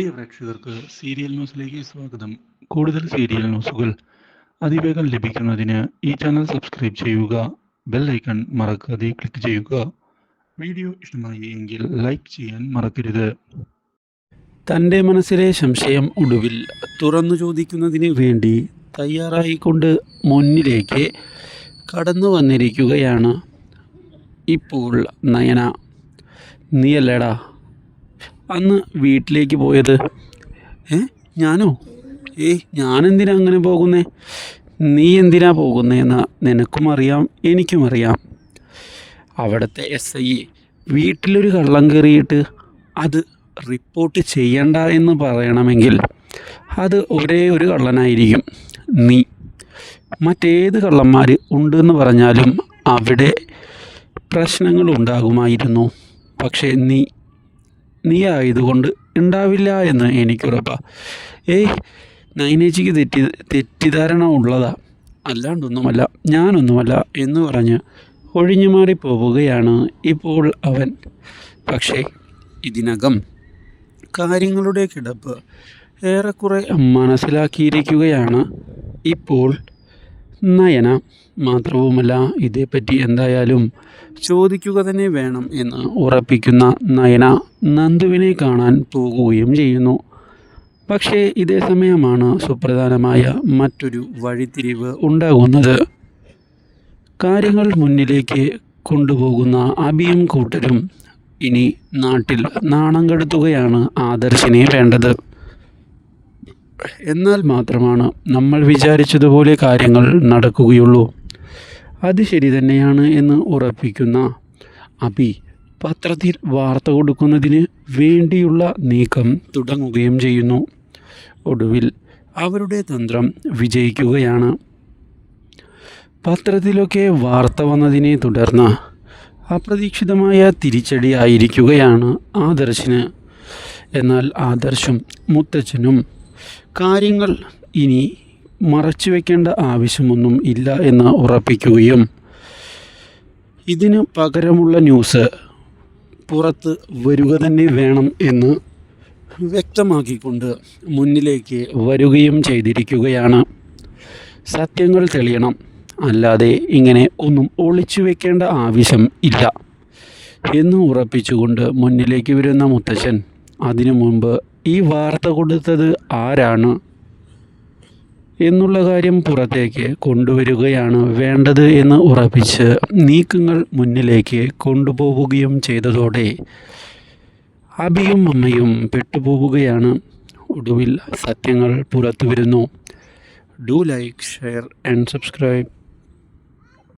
പ്രിയ പ്രേക്ഷകർക്ക് സീരിയൽ ന്യൂസിലേക്ക് സ്വാഗതം. കൂടുതൽ സീരിയൽ ന്യൂസുകൾ അതിവേഗം ലഭിക്കുന്നതിന് ഈ ചാനൽ സബ്സ്ക്രൈബ് ചെയ്യുക ബെൽ ഐക്കൺ മറക്കാതെ ക്ലിക്ക് ചെയ്യുക. വീഡിയോ ഇഷ്ടമായി എങ്കിൽ ലൈക്ക് ചെയ്യാൻ മറക്കരുത്. തന്റെ മനസ്സിലെ സംശയം ഒടുവിൽ തുറന്നു ചോദിക്കുന്നതിന് വേണ്ടി തയ്യാറായിക്കൊണ്ട് മുന്നിലേക്ക് കടന്നു വന്നിരിക്കുകയാണ് ഇപ്പോൾ നയന. നീയല്ലേടാ? അന്ന് വീട്ടിലേക്ക് പോയത്. ഏ ഞാനോ? ഏയ് ഞാനെന്തിനാ അങ്ങനെ പോകുന്നേ? നീ എന്തിനാ പോകുന്നതെന്ന് നിനക്കും അറിയാം എനിക്കും അറിയാം. അവിടുത്തെ എസ് ഐ വീട്ടിലൊരു കള്ളം കയറിയിട്ട് അത് റിപ്പോർട്ട് ചെയ്യണ്ട എന്ന് പറയണമെങ്കിൽ അത് ഒരേ ഒരു കള്ളനായിരിക്കും നീ. മറ്റേത് കള്ളന്മാർ ഉണ്ടെന്ന് പറഞ്ഞാലും അവിടെ പ്രശ്നങ്ങൾ ഉണ്ടാകുമായിരുന്നു. പക്ഷേ നീ നീ ആയതുകൊണ്ട് ഉണ്ടാവില്ല എന്ന് എനിക്കുറപ്പാ. ഏയ് നൈനേച്ചിക്ക് തെറ്റി തെറ്റിദ്ധാരണ ഉള്ളതാ. അല്ലാണ്ടൊന്നുമല്ല ഞാനൊന്നുമല്ല എന്ന് പറഞ്ഞ് ഒഴിഞ്ഞു മാറി പോവുകയാണ് ഇപ്പോൾ അവൻ. പക്ഷേ ഇതിനകം കാര്യങ്ങളുടെ കിടപ്പ് ഏറെക്കുറെ മനസ്സിലാക്കിയിരിക്കുകയാണ് ഇപ്പോൾ നയന മാത്രവുമല്ല ഇതേപ്പറ്റി എന്തായാലും ചോദിക്കുക തന്നെ വേണം എന്ന് ഉറപ്പിക്കുന്ന നയന നന്ദുവിനെ കാണാൻ പോകുകയും ചെയ്യുന്നു. പക്ഷേ ഇതേ സമയമാണ് സുപ്രധാനമായ മറ്റൊരു വഴിത്തിരിവ് ഉണ്ടാകുന്നത്. കാര്യങ്ങൾ മുന്നിലേക്ക് കൊണ്ടുപോകുന്ന അബിയും കൂട്ടരും ഇനി നാട്ടിൽ നാണം കെടുത്തുകയാണ് ആദർശിനെ വേണ്ടത്. എന്നാൽ മാത്രമാണ് നമ്മൾ വിചാരിച്ചതുപോലെ കാര്യങ്ങൾ നടക്കുകയുള്ളൂ. അത് ശരി തന്നെയാണ് എന്ന് ഉറപ്പിക്കുന്ന അബി പത്രത്തിൽ വാർത്ത കൊടുക്കുന്നതിന് വേണ്ടിയുള്ള നീക്കം തുടങ്ങുകയും ചെയ്യുന്നു. ഒടുവിൽ അവരുടെ തന്ത്രം വിജയിക്കുകയാണ്. പത്രത്തിലൊക്കെ വാർത്ത വന്നതിനെ തുടർന്ന് അപ്രതീക്ഷിതമായ തിരിച്ചടി ആയിരിക്കുകയാണ് ആദർശിന്. എന്നാൽ ആദർശും മുത്തച്ഛനും കാര്യങ്ങൾ ഇനി മറച്ചു വയ്ക്കേണ്ട ആവശ്യമൊന്നും ഇല്ല എന്ന് ഉറപ്പിക്കുകയും ഇതിന് പകരമുള്ള ന്യൂസ് പുറത്ത് വരിക തന്നെ വേണം എന്ന് വ്യക്തമാക്കിക്കൊണ്ട് മുന്നിലേക്ക് വരികയും ചെയ്തിരിക്കുകയാണ്. സത്യങ്ങൾ തെളിയണം. അല്ലാതെ ഇങ്ങനെ ഒന്നും ഒളിച്ചു വെക്കേണ്ട ആവശ്യം ഇല്ല എന്ന് ഉറപ്പിച്ചുകൊണ്ട് മുന്നിലേക്ക് വരുന്ന മുത്തശ്ശൻ അതിനു മുമ്പ് ഈ വാർത്ത കൊടുത്തത് ആരാണ് എന്നുള്ള കാര്യം പുറത്തേക്ക് കൊണ്ടുവരികയാണ് വേണ്ടത് എന്ന് ഉറപ്പിച്ച് നീക്കങ്ങൾ മുന്നിലേക്ക് കൊണ്ടുപോവുകയും ചെയ്തതോടെ അബിയും അമ്മയും പെട്ടുപോവുകയാണ്. ഒടുവിൽ സത്യങ്ങൾ പുറത്തു വരുന്നു do like share and subscribe